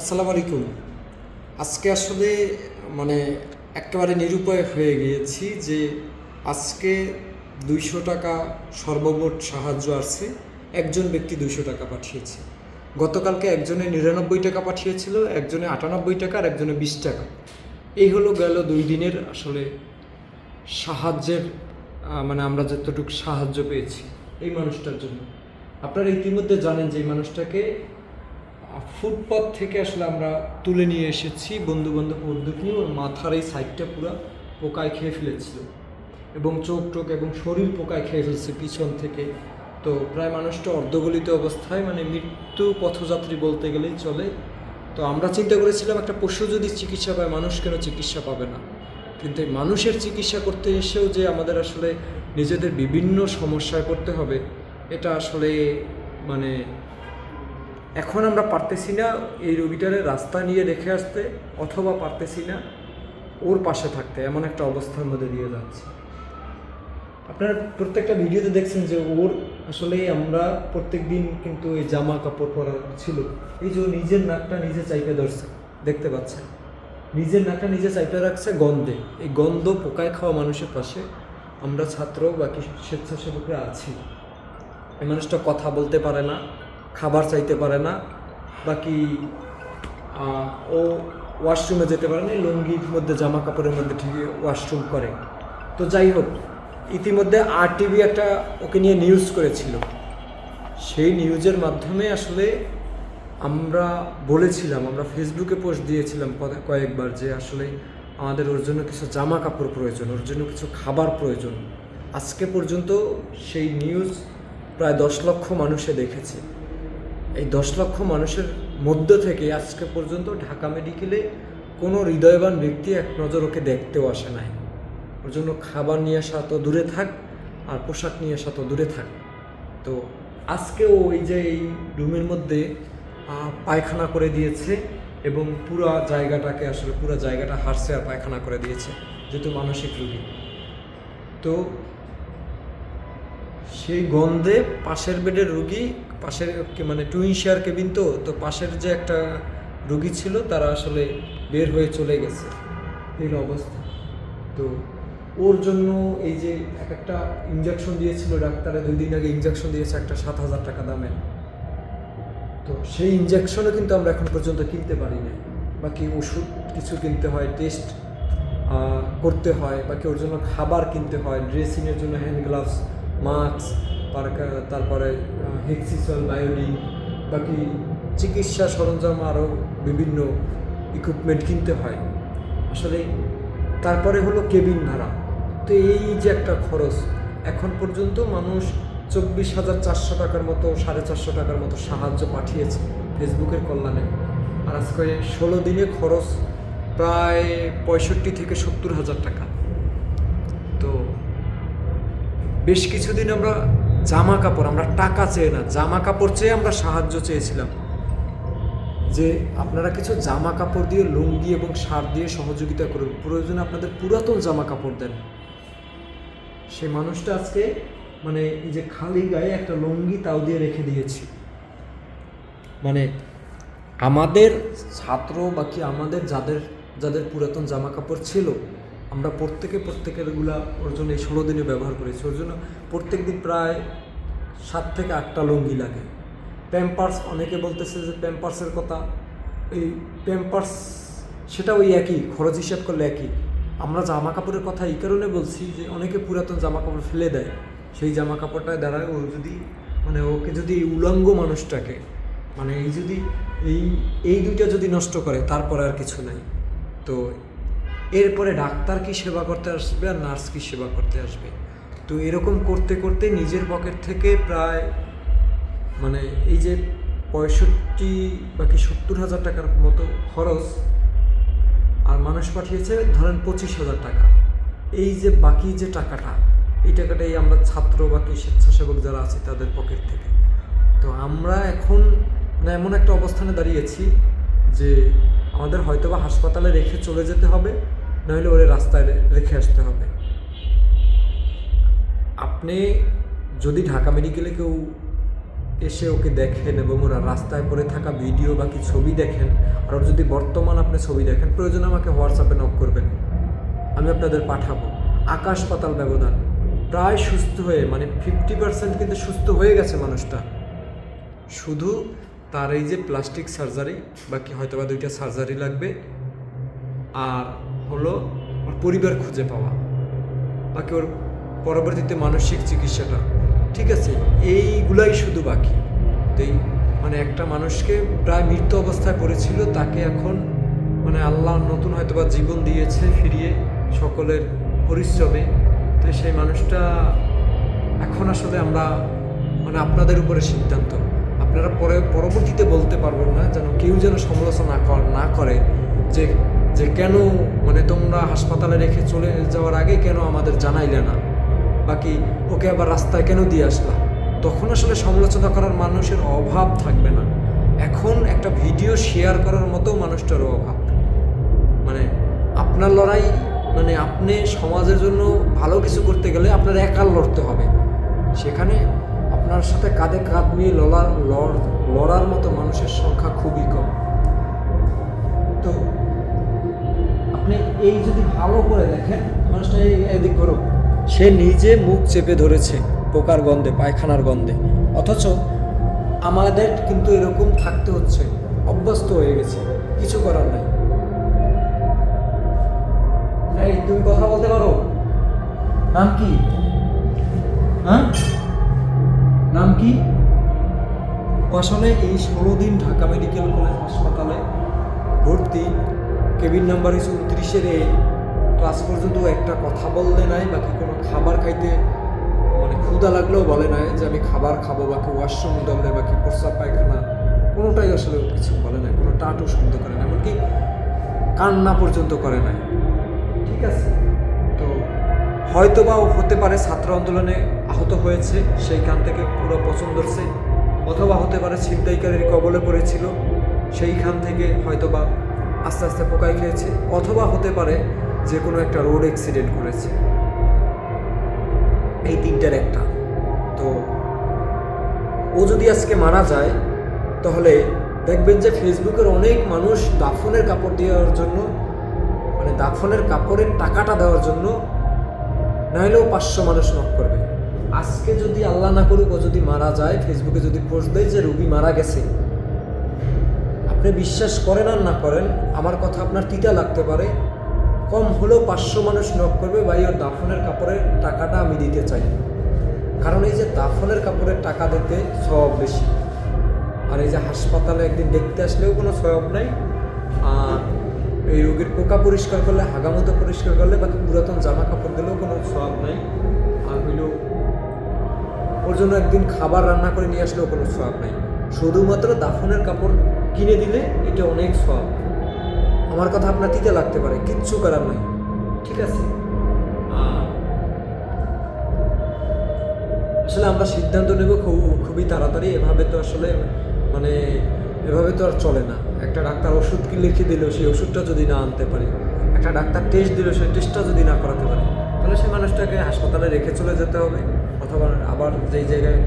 আসসালামু আলাইকুম। আজকে আসলে মানে একেবারে নিরুপায় হয়ে গিয়েছি যে আজকে দুইশো টাকা সর্বমোট সাহায্য আসছে, একজন ব্যক্তি দুইশো টাকা পাঠিয়েছে। গতকালকে একজনে নিরানব্বই টাকা পাঠিয়েছিল, একজনে আটানব্বই টাকা, আর একজনে বিশ টাকা। এই হলো গেল দুই দিনের আসলে সাহায্যের মানে আমরা যতটুকু সাহায্য পেয়েছি এই মানুষটার জন্য। আপনারা ইতিমধ্যে জানেন যে এই মানুষটাকে ফুটপাথ থেকে আসলে আমরা তুলে নিয়ে এসেছি বন্ধু বান্ধব উদ্যোগ নিয়ে। ওর মাথার এই সাইডটা পুরো পোকায় খেয়ে ফেলেছিল এবং চোখ টোক এবং শরীর পোকায় খেয়ে ফেলছে পিছন থেকে। তো প্রায় মানুষটা অর্ধগলিত অবস্থায় মানে মৃত্যু পথযাত্রী বলতে গেলেই চলে। তো আমরা চিন্তা করেছিলাম, একটা পশু যদি চিকিৎসা পায়, মানুষ কেন চিকিৎসা পাবে না? কিন্তু এই মানুষের চিকিৎসা করতে এসেও যে আমাদের আসলে নিজেদের বিভিন্ন সমস্যায় পড়তে হবে, এটা আসলে মানে এখন আমরা পারতেছি না এই রোগীটারে রাস্তা নিয়ে রেখে আসতে অথবা পারতেছি না ওর পাশে থাকতে, এমন একটা অবস্থার মধ্যে দিয়ে যাচ্ছে। আপনারা প্রত্যেকটা ভিডিওতে দেখছেন যে ওর আসলে আমরা প্রত্যেক দিন কিন্তু এই জামা কাপড় পরা ছিল। এই যে নিজের নাকটা নিজে চাইপে ধরছে, দেখতে পাচ্ছেন? নিজের নাকটা নিজে চাইপে রাখছে গন্ধে। এই গন্ধ পোকায় খাওয়া মানুষের পাশে আমরা ছাত্র বাকি স্বেচ্ছাসেবকরা আছি। এই মানুষটা কথা বলতে পারে না খাবার চাইতে পারে না, বাকি ও ওয়াশরুমে যেতে পারে না লুঙ্গির মধ্যে জামা কাপড়ের মধ্যে ঠিকই ওয়াশরুম করে। তো যাই হোক, ইতিমধ্যে আর টিভি একটা ওকে নিয়ে নিউজ করেছিল। সেই নিউজের মাধ্যমে আসলে আমরা বলেছিলাম, আমরা ফেসবুকে পোস্ট দিয়েছিলাম কয়েকবার যে আসলে আমাদের ওর জন্য কিছু জামা কাপড় প্রয়োজন, ওর জন্য কিছু খাবার প্রয়োজন। আজকে পর্যন্ত সেই নিউজ প্রায় দশ লক্ষ মানুষে দেখেছে। এই দশ লক্ষ মানুষের মধ্য থেকে আজকে পর্যন্ত ঢাকা মেডিকেলে কোনো হৃদয়বান ব্যক্তি এক নজর ওকে দেখতেও আসে নাই। ওর জন্য খাবার নিয়ে আসা তো দূরে থাক আর পোশাক নিয়ে আসা তো দূরে থাক। তো আজকেও ওই যে এই রুমের মধ্যে পায়খানা করে দিয়েছে এবং পুরো জায়গাটাকে আসলে পুরো জায়গাটা হারছে আর পায়খানা করে দিয়েছে, যেহেতু মানসিক রুগী। তো সেই গন্ধে পাশের বেডের রুগী, পাশের মানে টুইন শেয়ার কেবিন তো তো পাশের যে একটা রুগী ছিল তারা আসলে বের হয়ে চলে গেছে। এই অবস্থা। তো ওর জন্য এই যে এক একটা ইঞ্জেকশন দিয়েছিল ডাক্তারে, দুই দিন আগে ইঞ্জেকশন দিয়েছে একটা সাত হাজার টাকা দামে তো সেই ইঞ্জেকশনও কিন্তু আমরা এখন পর্যন্ত কিনতে পারি না বাকি ওষুধ কিছু কিনতে হয় টেস্ট করতে হয় বাকি ওর জন্য খাবার কিনতে হয় ড্রেসিংয়ের জন্য হ্যান্ড গ্লাভস মাস্ক তারপরে হেক্সিসল বায়োডিন বাকি চিকিৎসা সরঞ্জাম আরও বিভিন্ন ইকুইপমেন্ট কিনতে হয়। আসলে তারপরে হলো কেবিন ভাড়া। তো এই যে একটা খরচ, এখন পর্যন্ত মানুষ চব্বিশ হাজার চারশো টাকার মতো, সাড়ে চারশো টাকার মতো সাহায্য পাঠিয়েছে ফেসবুকের কল্যাণে। আর আজকে ষোলো দিনে খরচ প্রায় পঁয়ষট্টি থেকে সত্তর হাজার টাকা। বেশ কিছুদিন আমরা জামা কাপড়, আমরা টাকা চেয়ে না, জামা কাপড় চেয়ে আমরা সাহায্য চেয়েছিলাম। যে আপনারা কিছু জামা কাপড় দিয়ে, লুঙ্গি এবং সার দিয়ে সহযোগিতা করুন। প্রয়োজনে আপনাদের পুরাতন জামা কাপড় দেন। সে মানুষটা আজকে মানে এই যে খালি গায়ে একটা লুঙ্গি তাও দিয়ে রেখে দিয়েছি। মানে আমাদের ছাত্র বাকি আমাদের যাদের যাদের পুরাতন জামা কাপড় ছিল আমরা প্রত্যেকে প্রত্যেকেরগুলা ওর জন্য এই ষোলো দিনে ব্যবহার করেছি। ওর জন্য প্রত্যেক দিন প্রায় সাত থেকে আটটা লুঙ্গি লাগে। প্যাম্পার্স অনেকে বলতেছে যে প্যাম্পার্সের কথা। এই প্যাম্পার্স সেটা ওই একই, খরচ হিসাব করলে একই। আমরা জামা কাপড়ের কথা এই কারণে বলছি যে অনেকে পুরাতন জামা কাপড় ফেলে দেয়। সেই জামা কাপড়টায় দাঁড়ায় ও যদি মানে ওকে যদি উলঙ্গ মানুষটাকে মানে এই যদি, এই এই দুইটা যদি নষ্ট করে, তারপরে আর কিছু নাই। তো এরপরে ডাক্তার কি সেবা করতে আসবে আর নার্স কি সেবা করতে আসবে? তো এরকম করতে করতে নিজের পকেট থেকে প্রায় মানে এই যে পঁয়ষট্টি বাকি সত্তর হাজার টাকার মতো খরচ আর মানুষ পাঠিয়েছে ধরেন পঁচিশ হাজার টাকা। এই যে বাকি যে টাকাটা, এই টাকাটাই আমরা ছাত্র বাকি স্বেচ্ছাসেবক যারা আছে তাদের পকেট থেকে। তো আমরা এখন মানে এমন একটা অবস্থানে দাঁড়িয়েছি যে আমাদের হয়তোবা হাসপাতালে রেখে চলে যেতে হবে নইলে ওরে রাস্তায় রেখে আসতে হবে। আপনি যদি ঢাকা মেডিকেলে কেউ এসে ওকে দেখেন এবং ওরা রাস্তায় পড়ে থাকা ভিডিও বা কি ছবি দেখেন, আর ওর যদি বর্তমান আপনি ছবি দেখেন, প্রয়োজন আমাকে হোয়াটসঅ্যাপে নক করবেন। আমি আপনাদের পাঠাবো। আকাশ পাতাল ব্যবধান। প্রায় সুস্থ হয়ে মানে ফিফটি পার্সেন্ট কিন্তু সুস্থ হয়ে গেছে মানুষটা। শুধু তার এই যে প্লাস্টিক সার্জারি বাকি হয়তো বা দুইটা সার্জারি লাগবে। আর হলো ওর পরিবার খুঁজে পাওয়া। বাকি ওর পরবর্তীতে মানসিক চিকিৎসাটা। ঠিক আছে, এইগুলাই শুধু বাকি। তো মানে একটা মানুষকে প্রায় মৃত্যু অবস্থায় পড়েছিল, তাকে এখন মানে আল্লাহ নতুন হয়তো বা জীবন দিয়েছে ফিরিয়ে সকলের পরিশ্রমে। তো সেই মানুষটা এখন আসলে আমরা মানে আপনাদের উপরে সিদ্ধান্ত। আপনারা পরে পরবর্তীতে বলতে পারবেন না যেন কেউ যেন সমালোচনা কর- না করে যে যে কেন মানে তোমরা হাসপাতালে রেখে চলে যাওয়ার আগে কেন আমাদের জানাইলে না? বাকি ওকে আবার রাস্তায় কেন দিয়ে আসলা? তখন আসলে সমালোচনা করার মানুষের অভাব থাকবে না। এখন একটা ভিডিও শেয়ার করার মতো মানুষটারও অভাব। মানে আপনার লড়াই মানে আপনি সমাজের জন্য ভালো কিছু করতে গেলে আপনার একার লড়তে হবে। সেখানে আপনার সাথে কাঁধে কাঁধ নিয়ে লড়ার লড়- লড়ার মতো মানুষের সংখ্যা খুবই কম। তো আপনি এই যদি ভালো করে দেখেন, মানুষটা এদিক করো সে নিজে মুখ চেপে ধরেছে পোকার গন্ধে, পায়খানার গন্ধে। অথচ আমাদের কিন্তু এরকম থাকতে হচ্ছে, অভ্যস্ত হয়ে গেছে, কিছু করার নাই। তুমি কথা বলতে পারো? নাম কি? হ্যাঁ? নাম কি? আসলে এই ষোলো দিন ঢাকা মেডিকেল কলেজ হাসপাতালে ভর্তি। কেবিন নাম্বার হচ্ছে উনত্রিশের এ। ক্লাস পর্যন্ত একটা কথা বললে নাই, বাকি কোনো খাবার খাইতে মানে ক্ষুদা লাগলেও বলে নাই যে আমি খাবার খাব, বাকি ওয়াশরুম দলে বাকি প্রস্রাব পায়খানা। কোনোটাই আসলে কিছু বলে নাই, কোনো টাটু শব্দ করে না এমনকি কান্না পর্যন্ত করে নাই। ঠিক আছে। হয়তো বা হতে পারে ছাত্র আন্দোলনে আহত হয়েছে, সেইখান থেকে পুরো পছন্দ হচ্ছে অথবা হতে পারে ছিনতাইকারীর কবলে পড়েছিল, সেইখান থেকে হয়তো বা আস্তে আস্তে পোকায় খেয়েছে, অথবা হতে পারে যে কোনো একটা রোড অ্যাক্সিডেন্ট করেছে। এই তিনটার একটা। তো ও যদি আজকে মারা যায়, তাহলে দেখবেন যে ফেসবুকের অনেক মানুষ দাফনের কাপড় দেওয়ার জন্য মানে দাফনের কাপড়ের টাকাটা দেওয়ার জন্য নাহলেও পাঁচশো মানুষ নক করবে। আজকে যদি আল্লাহ না করুক, ও যদি মারা যায়, ফেসবুকে যদি পোস্ট দেয় যে রুগী মারা গেছে, আপনি বিশ্বাস করেন আর না করেন, আমার কথা আপনার তিতা লাগতে পারে। কম হলেও পাঁচশো মানুষ নক করবে, ভাই, ওর দাফনের কাপড়ের টাকাটা আমি দিতে চাই। কারণ এই যে দাফনের কাপড়ের টাকা দিতে সব বেশি। আর এই যে হাসপাতালে একদিন দেখতে আসলেও কোনো সব নাই। এই রোগের পোকা পরিষ্কার করলে, হাগামতো পরিষ্কার করলে, বাকি পুরাতন জামা কাপড় দিলেও কোনো সব নাই। আর হইল ওর জন্য একদিন খাবার রান্না করে নিয়ে আসলেও কোনো সব নাই। শুধুমাত্র দাফনের কাপড় কিনে দিলে এটা অনেক সব আমার কথা আপনার তিতে লাগতে পারে, কিচ্ছু করার নাই। ঠিক আছে? আসলে আমরা সিদ্ধান্ত নেব খুব খুবই তাড়াতাড়ি। এভাবে তো আসলে মানে এভাবে তো আর চলে না। একটা ডাক্তার ওষুধ কি লিখে দিল সেই ওষুধটা যদি না আনতে পারে, একটা ডাক্তার টেস্ট দিল সেই টেস্টটা যদি না করাতে পারে, তাহলে সেই মানুষটাকে হাসপাতালে রেখে চলে যেতে হবে, অথবা আবার যেই জায়গায়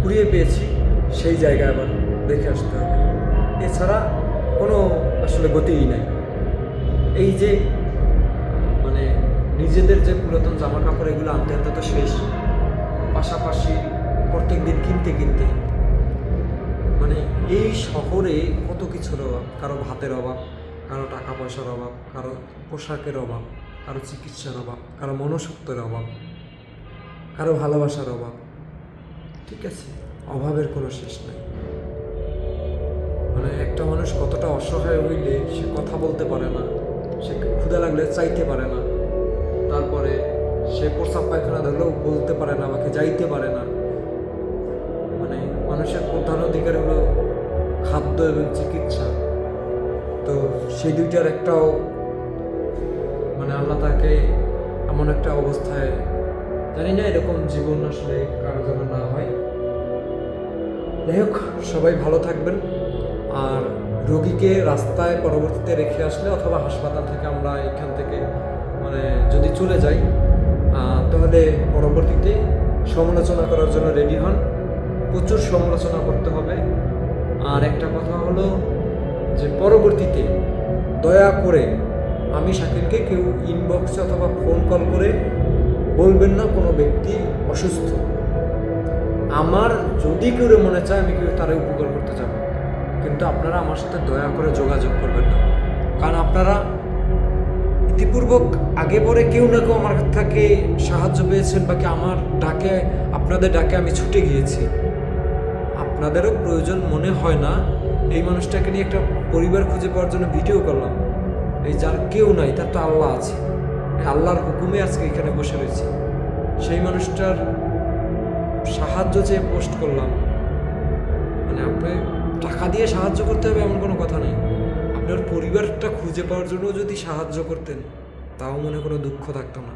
কুড়িয়ে পেয়েছি, সেই জায়গায় আবার রেখে আসতে হবে। এছাড়া কোনো আসলে গতিই নাই। এই যে মানে নিজেদের যে পুরাতন জামা কাপড় এগুলো আনতে আনতে তো শেষ। পাশাপাশি প্রত্যেক দিন কিনতে কিনতে মানে এই শহরে কত কিছুর অভাব? কারও ভাতের অভাব, কারও টাকা পয়সার অভাব, কারও পোশাকের অভাব, কারও চিকিৎসার অভাব, কারও মনসত্বের অভাব, কারও ভালোবাসার অভাব। ঠিক আছে, অভাবের কোনো শেষ নাই। মানে একটা মানুষ কতটা অসহায় হইলে সে কথা বলতে পারে না, সে ক্ষুধা লাগলে চাইতে পারে না। তারপরে সে প্রস্রাব পায়খানা ধরলেও বলতে পারে না, আমাকে যাইতে পারে না। সেই দুইটার একটাও মানে আল্লাহ তাকে এমন একটা অবস্থায় জানি না এরকম জীবন আসলে কারও যেন না হয়। যাই হোক, সবাই ভালো থাকবেন। আর রোগীকে রাস্তায় পরবর্তীতে রেখে আসলে অথবা হাসপাতাল থেকে আমরা এখান থেকে মানে যদি চলে যাই তাহলে পরবর্তীতে সমালোচনা করার জন্য রেডি হন। প্রচুর সমালোচনা করতে হবে। আর একটা কথা হলো যে পরবর্তীতে দয়া করে আমি শাকিলকে কেউ ইনবক্সে অথবা ফোন কল করে বলবেন না, কোনো ব্যক্তি অসুস্থ। আমার যদি কেউ মনে চায়, আমি কেউ তারা উপকার করতে চাবো কিন্তু আপনারা আমার সাথে দয়া করে যোগাযোগ করবেন না। কারণ আপনারা ইতিপূর্বক আগে পরে কেউ না কেউ আমার থেকে সাহায্য পেয়েছেন বা কি আমার ডাকে, আপনাদের ডাকে আমি ছুটে গিয়েছি। আপনাদেরও প্রয়োজন মনে হয় না, এই মানুষটাকে নিয়ে একটা পরিবার খুঁজে পাওয়ার জন্য ভিডিও করলাম। এই যার কেউ নাই, তার তো আল্লাহ আছে। আল্লাহর হুকুমে আজকে এখানে বসে রয়েছে। সেই মানুষটার সাহায্য চেয়ে পোস্ট করলাম মানে আপনি টাকা দিয়ে সাহায্য করতে হবে এমন কোনো কথা নেই। আপনার পরিবারটা খুঁজে পাওয়ার জন্য যদি সাহায্য করতেন, তাও মনে কোনো দুঃখ থাকতো না।